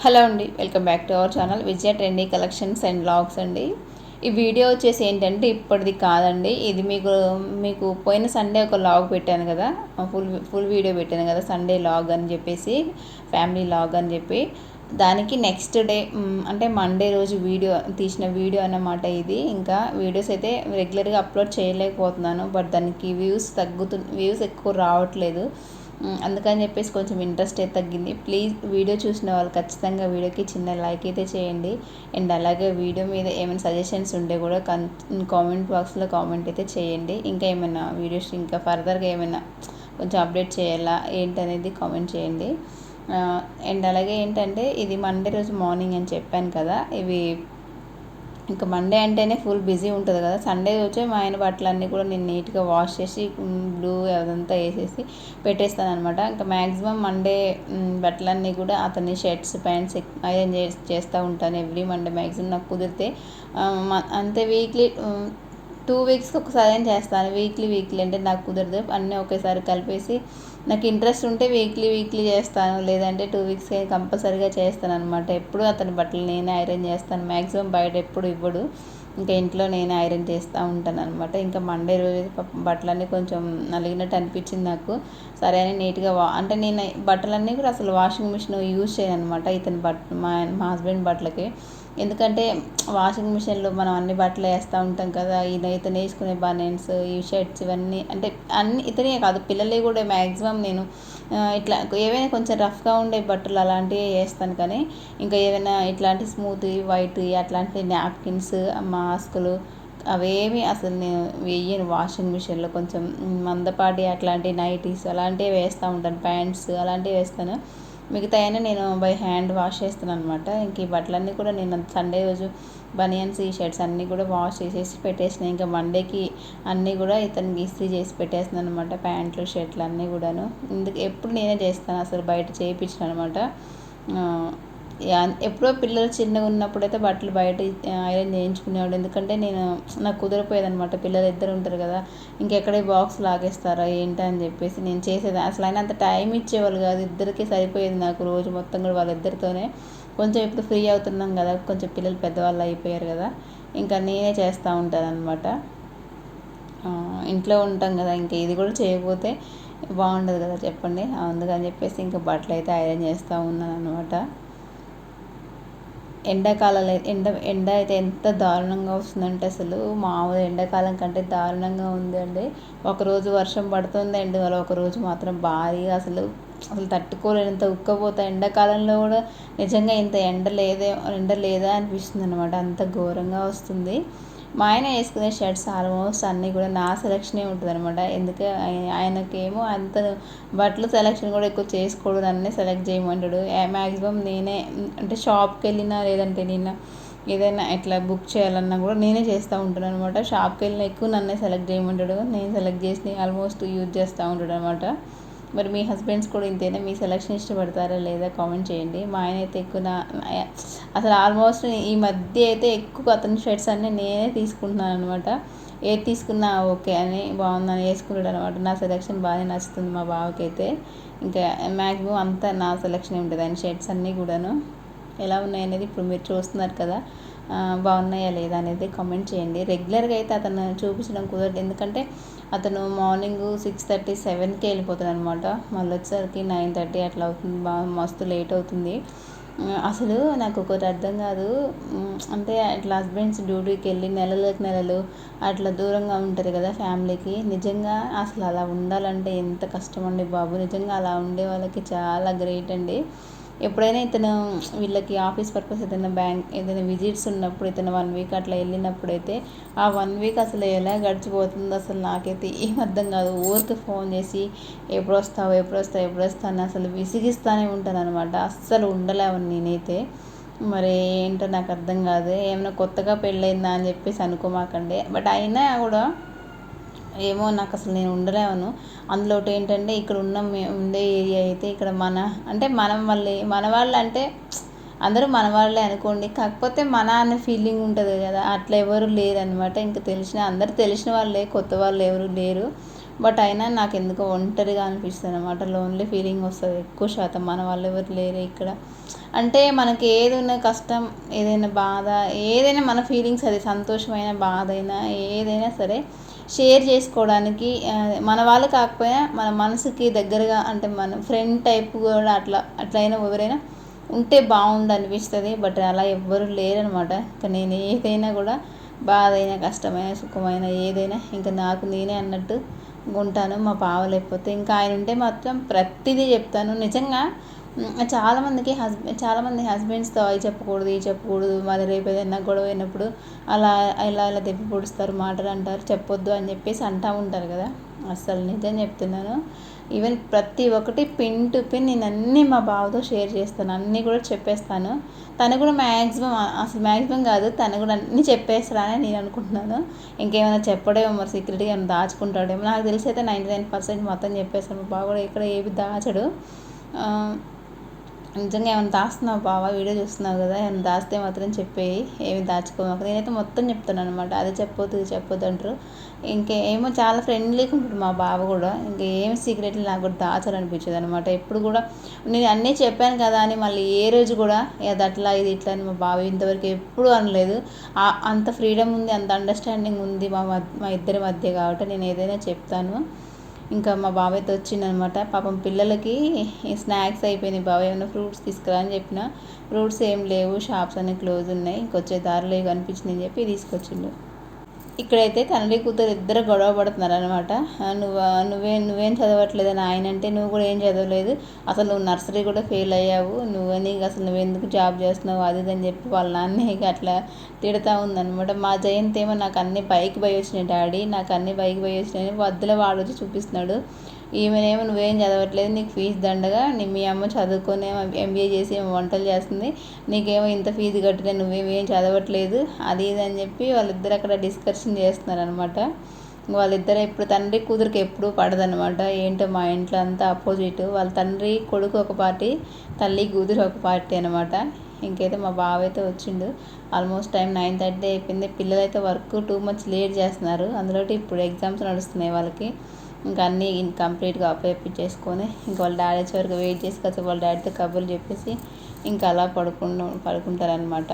Hello అండి welcome back to our channel Vijaya trending collections and blogs అండి. ఈ video వచ్చేసి ఏంటంటే ఇప్పటిది కాదండి ఇది మీకు మీకు పోయిన సండే ఒక లాగ్ పెట్టాను కదా ఫుల్ ఫుల్ వీడియో పెట్టాను కదా సండే లాగ్ అని చెప్పేసి ఫ్యామిలీ లాగ్ అని చెప్పి. దానికి నెక్స్ట్ డే అంటే మండే రోజు వీడియో తీసిన వీడియో అన్నమాట ఇది. ఇంకా వీడియోస్ అయితే రెగ్యులర్గా అప్లోడ్ చేయలేకపోతున్నాను బట్ దానికి వ్యూస్ తగ్గుతు వ్యూస్ ఎక్కువ రావట్లేదు. అందుకని చెప్పేసి కొంచెం ఇంట్రెస్ట్ అయితే తగ్గింది. ప్లీజ్ వీడియో చూసిన వాళ్ళు ఖచ్చితంగా వీడియోకి చిన్న లైక్ అయితే చేయండి. అండ్ అలాగే వీడియో మీద ఏమైనా సజెషన్స్ ఉంటే కూడా కామెంట్ బాక్స్లో కామెంట్ అయితే చేయండి. ఇంకా ఏమైనా వీడియోస్ ఇంకా ఫర్దర్గా ఏమైనా కొంచెం అప్డేట్ చేయాలా ఏంటనేది కామెంట్ చేయండి. అండ్ అలాగే ఏంటంటే ఇది మండే రోజు మార్నింగ్ అని చెప్పాను కదా ఇవి ఇంకా మండే అంటేనే ఫుల్ బిజీ ఉంటుంది కదా. సండే వచ్చే మా ఆయన బట్టలన్నీ కూడా నేను నీట్గా వాష్ చేసి బ్లూ అదంతా వేసేసి పెట్టేస్తాను అనమాట ఇంకా మ్యాక్సిమం మండే బట్టలన్నీ కూడా అతని షర్ట్స్ ప్యాంట్స్ ఐరన్ చేస్తూ ఉంటాను ఎవ్రీ మండే మ్యాక్సిమం నాకు కుదిరితే అంతే వీక్లీ టూ వీక్స్కి ఒకసారి ఏం చేస్తాను. వీక్లీ వీక్లీ అంటే నాకు కుదరదు. అన్నీ ఒకేసారి కలిపేసి నాకు ఇంట్రెస్ట్ ఉంటే వీక్లీ వీక్లీ చేస్తాను. లేదంటే టూ వీక్స్కి కంపల్సరీగా చేస్తాను అనమాట ఎప్పుడు అతని బట్టలు నేనే ఐరన్ చేస్తాను. మ్యాక్సిమం బయట ఎప్పుడు ఇవ్వడు. ఇంకా ఇంట్లో నేను ఐరన్ చేస్తూ ఉంటాను అనమాట ఇంకా మండే రోజు బట్టలన్నీ కొంచెం నలిగినట్టు అనిపించింది నాకు. సరే అని నీట్గా వా అంటే నేను బట్టలన్నీ కూడా అసలు వాషింగ్ మిషన్ యూజ్ చేయను అనమాట ఇతని బట్ మా మా హస్బెండ్ బట్టలకి. ఎందుకంటే వాషింగ్ మిషన్లో మనం అన్ని బట్టలు వేస్తూ ఉంటాం కదా ఈయన ఇతను వేసుకునే బనెన్స్ ఈ షర్ట్స్ ఇవన్నీ అంటే అన్ని ఇతనే కాదు పిల్లలే కూడా మ్యాక్సిమం నేను ఇట్లా ఏవైనా కొంచెం రఫ్గా ఉండే బట్టలు అలాంటివి వేస్తాను కానీ ఇంకా ఏదైనా ఇట్లాంటి స్మూత్ వైట్ అట్లాంటి నాప్కిన్స్ మాస్కులు అవేమి అసలు నేను వేయను వాషింగ్ మిషన్లో. కొంచెం మందపాటి అట్లాంటి నైటీస్ అలాంటివి వేస్తూ ఉంటాను ప్యాంట్స్ అలాంటివి వేస్తాను. మిగతా అయినా నేను బై హ్యాండ్ వాష్ చేస్తాను అనమాట ఇంక ఈ బట్టలన్నీ కూడా నేను సండే రోజు బనియన్స్ ఈ షర్ట్స్ అన్నీ కూడా వాష్ చేసేసి పెట్టేసినాయి ఇంకా మండేకి అన్నీ కూడా ఇతనికి ఇస్త్రీ చేసి పెట్టేస్తున్నాను అనమాట ప్యాంట్లు షర్ట్లు అన్నీ కూడాను. ఇందుకు ఎప్పుడు నేనే చేస్తాను అసలు బయట చేయించిన అనమాట ఎప్పుడో పిల్లలు చిన్నగా ఉన్నప్పుడైతే బట్టలు బయట ఐరన్ చేయించుకునేవాడు ఎందుకంటే నేను నాకు కుదిరిపోయేది అనమాట పిల్లలు ఇద్దరు ఉంటారు కదా ఇంకెక్కడే బాక్స్ లాగేస్తారా ఏంటి అని చెప్పేసి నేను చేసేది. అసలు అయినా అంత టైం ఇచ్చేవాళ్ళు కాదు ఇద్దరికి సరిపోయేది నాకు రోజు మొత్తం కూడా వాళ్ళిద్దరితోనే. కొంచెం ఇప్పుడు ఫ్రీ అవుతున్నాం కదా కొంచెం పిల్లలు పెద్దవాళ్ళు అయిపోయారు కదా ఇంకా నేనే చేస్తూ ఉంటాను అనమాట ఇంట్లో ఉంటాం కదా ఇంకా ఇది కూడా చేయకపోతే బాగుండదు కదా చెప్పండి. అందుకని చెప్పేసి ఇంకా బట్టలు అయితే ఐరన్ చేస్తూ ఉన్నాను అనమాట ఎండాకాలంలో ఎండ ఎండ అయితే ఎంత దారుణంగా వస్తుందంటే అసలు మామూలు ఎండాకాలం కంటే దారుణంగా ఉందండి. ఒకరోజు వర్షం పడుతుంది అండ్ ఒకరోజు మాత్రం భారీగా అసలు అసలు తట్టుకోలేనంత ఉక్కపోతాయి ఎండాకాలంలో కూడా నిజంగా ఇంత ఎండ లేదే ఎండ లేదా అనిపిస్తుంది అనమాట అంత ఘోరంగా వస్తుంది. మా ఆయన వేసుకునే షర్ట్స్ ఆల్మోస్ట్ అన్నీ కూడా నా సెలక్షనే ఉంటుంది అనమాట ఎందుకే ఆయనకేమో అంత బట్టలు సెలక్షన్ కూడా ఎక్కువ చేసుకోడు నన్నే సెలెక్ట్ చేయమంటాడు. మ్యాక్సిమం నేనే అంటే షాప్కి వెళ్ళినా లేదంటే నిన్న ఏదైనా ఇట్లా బుక్ చేయాలన్నా కూడా నేనే చేస్తూ ఉంటాను అనమాట షాప్కి వెళ్ళిన ఎక్కువ నన్నే సెలెక్ట్ చేయమంటాడు. నేను సెలెక్ట్ చేసి ఆల్మోస్ట్ యూజ్ చేస్తూ ఉంటాడు అనమాట మరి మీ హస్బెండ్స్ కూడా ఇంతేనా మీ సెలక్షన్ ఇష్టపడతారా లేదా కామెంట్ చేయండి. మా ఆయన అయితే ఎక్కువ నా అసలు ఆల్మోస్ట్ ఈ మధ్య అయితే ఎక్కువ అతని షర్ట్స్ అన్నీ నేనే తీసుకుంటున్నాను అనమాట ఏది తీసుకున్నా ఓకే అని బాగుందని వేసుకుంటాడు అనమాట నా సెలెక్షన్ బాగానే నచ్చుతుంది మా బావకి అయితే ఇంకా మ్యాక్సిమం అంతా నా సెలెక్షన్ ఉంటుంది ఆయన షర్ట్స్ అన్నీ కూడాను. ఎలా ఉన్నాయి అనేది ఇప్పుడు మీరు చూస్తున్నారు కదా బాగున్నాయా లేదా అనేది కామెంట్ చేయండి. రెగ్యులర్గా అయితే అతను చూపించడం కుదరదు. ఎందుకంటే అతను మార్నింగ్ సిక్స్ థర్టీ సెవెన్కి వెళ్ళిపోతాడు అనమాట మళ్ళీ వచ్చేసరికి నైన్ థర్టీ అట్లా అవుతుంది. బాగా మస్తు లేట్ అవుతుంది. అసలు నాకు ఒకటి అర్థం కాదు. అంటే అట్లా హస్బెండ్స్ డ్యూటీకి వెళ్ళి నెలలకు నెలలు అట్లా దూరంగా ఉంటారు కదా ఫ్యామిలీకి నిజంగా అసలు అలా ఉండాలంటే ఎంత కష్టం అండి బాబు. నిజంగా అలా ఉండే వాళ్ళకి చాలా గ్రేట్ అండి. ఎప్పుడైనా ఇతను వీళ్ళకి ఆఫీస్ పర్పస్ ఏదైనా బ్యాంక్ ఏదైనా విజిట్స్ ఉన్నప్పుడు ఇతను వన్ వీక్ అట్లా వెళ్ళినప్పుడు అయితే ఆ వన్ వీక్ అసలు ఎలా గడిచిపోతుందో అసలు నాకైతే ఏం అర్థం కాదు. ఊరికి ఫోన్ చేసి ఎప్పుడు వస్తావు ఎప్పుడు వస్తావు ఎప్పుడు వస్తాను అసలు విసిగిస్తానే ఉంటాను అనమాట అస్సలు ఉండలేవు నేనైతే. మరి ఏంటో నాకు అర్థం కాదు. ఏమైనా కొత్తగా పెళ్ళైందా అని చెప్పేసి అనుకోమాకండి. బట్ అయినా కూడా ఏమో నాకు అసలు నేను ఉండలేను అందులో ఏంటంటే ఇక్కడ ఉన్న ఉండే ఏరియా అయితే ఇక్కడ మన అంటే మనం వాళ్ళే మన వాళ్ళు అంటే అందరూ మన వాళ్ళే అనుకోండి. కాకపోతే మన అనే ఫీలింగ్ ఉంటుంది కదా అట్లా ఎవరు లేరు ఇంకా తెలిసిన అందరు తెలిసిన వాళ్ళే కొత్త వాళ్ళు ఎవరు లేరు. బట్ అయినా నాకు ఎందుకో ఒంటరిగా అనిపిస్తుంది అనమాట లోన్లీ ఫీలింగ్ వస్తుంది ఎక్కువ శాతం మన వాళ్ళు ఎవరు లేరు ఇక్కడ. అంటే మనకి ఏదైనా కష్టం ఏదైనా బాధ ఏదైనా మన ఫీలింగ్స్ అది సంతోషమైన బాధ అయినా ఏదైనా సరే షేర్ చేసుకోవడానికి మన వాళ్ళు కాకపోయినా మన మనసుకి దగ్గరగా అంటే మన ఫ్రెండ్ టైప్ కూడా అట్లా అట్లయినా ఎవరైనా ఉంటే బాగుండు అనిపిస్తుంది. బట్ అలా ఎవ్వరు లేరనమాట ఇంకా నేను ఏదైనా కూడా బాధ అయినా కష్టమైన సుఖమైన ఏదైనా ఇంకా నాకు నేనే అన్నట్టు ఉంటాను. మా బావ లేకపోతే ఇంకా ఆయన ఉంటే మాత్రం ప్రతిదీ చెప్తాను. నిజంగా చాలామందికి హస్బెండ్ చాలామంది హస్బెండ్స్తో అవి చెప్పకూడదు ఇవి చెప్పకూడదు మరి రేపు ఏదైనా గొడవ అయినప్పుడు అలా ఇలా ఇలా దెప్పి పొడుస్తారు మాటలు అంటారు చెప్పొద్దు అని చెప్పేసి అంటూ ఉంటారు కదా. అస్సలు నిజం చెప్తున్నాను. ఈవెన్ ప్రతి ఒక్కటి పిన్ టు పిన్ నేను అన్నీ మా బావతో షేర్ చేస్తాను. అన్నీ కూడా చెప్పేస్తాను. తను కూడా మ్యాక్సిమం అసలు మ్యాక్సిమం కాదు తను కూడా అన్నీ చెప్పేస్తారని నేను అనుకుంటున్నాను. ఇంకేమైనా చెప్పడేమో మరి సీక్రెట్గా ఏమైనా దాచుకుంటాడేమో. నాకు తెలిసి అయితే నైంటీ నైన్ పర్సెంట్ మొత్తం చెప్పేస్తాను మా బావ కూడా ఇక్కడ ఏవి దాచడు. నిజంగా ఏమైనా దాస్తున్నావు బావా? వీడియో చూస్తున్నావు కదా ఏమైనా దాస్తే మాత్రం చెప్పేయి ఏమి దాచుకోమాక. నేనైతే మొత్తం చెప్తాను అనమాట అది చెప్పొద్దు ఇది చెప్పొద్దు అంటారు. ఇంకేమో చాలా ఫ్రెండ్లీగా ఉంటాడు మా బావ కూడా. ఇంకా ఏమి సీక్రెట్లు నాకు కూడా దాచాలనిపించేది అనమాట ఎప్పుడు కూడా నేను అన్నీ చెప్పాను కదా అని మళ్ళీ ఏ రోజు కూడా అది అట్లా ఇది ఇట్లా అని మా బావ ఇంతవరకు ఎప్పుడు అనలేదు. అంత ఫ్రీడమ్ ఉంది అంత అండర్స్టాండింగ్ ఉంది మా మా ఇద్దరి మధ్య కాబట్టి నేను ఏదైనా చెప్తాను. ఇంకా మా బాబాయ్తో వచ్చిందనమాట. పాపం పిల్లలకి స్నాక్స్ అయిపోయినాయి బాబాయ్ ఏమైనా ఫ్రూట్స్ తీసుకురా అని చెప్పిన. ఫ్రూట్స్ ఏం లేవు షాప్స్ అన్నీ క్లోజ్ ఉన్నాయి. ఇంకొచ్చే దారిలో కనిపించింది అని చెప్పి తీసుకొచ్చిండు. ఇక్కడైతే తండ్రి కూతురు ఇద్దరు గొడవ పడుతున్నారు అనమాట నువ్వు నువ్వే నువ్వేం చదవట్లేదని ఆయన అంటే నువ్వు కూడా ఏం చదవలేదు. అసలు నువ్వు నర్సరీ కూడా ఫెయిల్ అయ్యావు. నువ్వని అసలు నువ్వు ఎందుకు జాబ్ చేస్తున్నావు? అది అని చెప్పి వాళ్ళ నాన్న అట్లా తిడతా ఉందనమాట మా జయంత్ ఏమో నాకు అన్ని బైక్ పోయి వచ్చినాయి డాడీ. నాకు అన్ని బైక్ పోయి వచ్చినాయి. వద్దుల వాడు వచ్చి చూపిస్తున్నాడు. ఈమెనేమో నువ్వేం చదవట్లేదు నీకు ఫీజు దండగా నీ మీ అమ్మ చదువుకొని ఎంబీఏ చేసి ఏమో వంటలు చేస్తుంది నీకేమో ఇంత ఫీజు కట్టినా నువ్వేమేం చదవట్లేదు అది ఇది అని చెప్పి వాళ్ళిద్దరు అక్కడ డిస్కషన్ చేస్తున్నారు అనమాట వాళ్ళిద్దరు ఇప్పుడు తండ్రి కూతురికి ఎప్పుడు పడదనమాట ఏంటో మా ఇంట్లో అంతా అపోజిట్ వాళ్ళ తండ్రి కొడుకు ఒక పార్టీ తల్లి కూతురు ఒక పార్టీ అనమాట ఇంకైతే మా బావ అయితే వచ్చిండు. ఆల్మోస్ట్ టైం నైన్ థర్టీ అయిపోయింది. పిల్లలైతే వర్క్ టూ మచ్ లేట్ చేస్తున్నారు. అందులో ఇప్పుడు ఎగ్జామ్స్ నడుస్తున్నాయి వాళ్ళకి. ఇంకా అన్నీ కంప్లీట్గా చేసుకొని ఇంకా వాళ్ళ డాడీ వచ్చే వరకు వెయిట్ చేసి కాసేపు వాళ్ళ డాడీతో కబుర్లు చెప్పేసి ఇంకా అలా పడుకుంటూ పడుకుంటారనమాట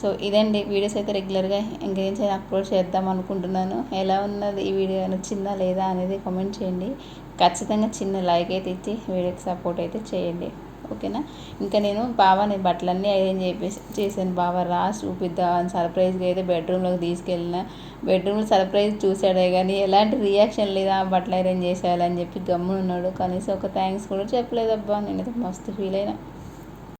సో ఇదండి వీడియోస్ అయితే రెగ్యులర్గా ఇంకేం చేయాలి అప్లోడ్ చేద్దాం అనుకుంటున్నాను. ఎలా ఉన్నది ఈ వీడియో నచ్చిందా లేదా అనేది కామెంట్ చేయండి. ఖచ్చితంగా చిన్న లైక్ అయితే ఇచ్చి వీడియోకి సపోర్ట్ అయితే చేయండి. ఓకేనా? ఇంకా నేను బావ నేను బట్టలన్నీ ఐరన్ చేపేసి చేశాను బావ. రా చూపిద్దా అని సర్ప్రైజ్గా అయితే బెడ్రూమ్లోకి తీసుకెళ్ళిన. బెడ్రూమ్లో సర్ప్రైజ్ చూశాడే కానీ ఎలాంటి రియాక్షన్ లేదా. బట్టలు అరేంజ్ చేసేయాలని చెప్పి గమ్మునున్నాడు. కనీసం ఒక థ్యాంక్స్ కూడా చెప్పలేదబ్బా. నేనైతే మస్తు ఫీల్ అయినా.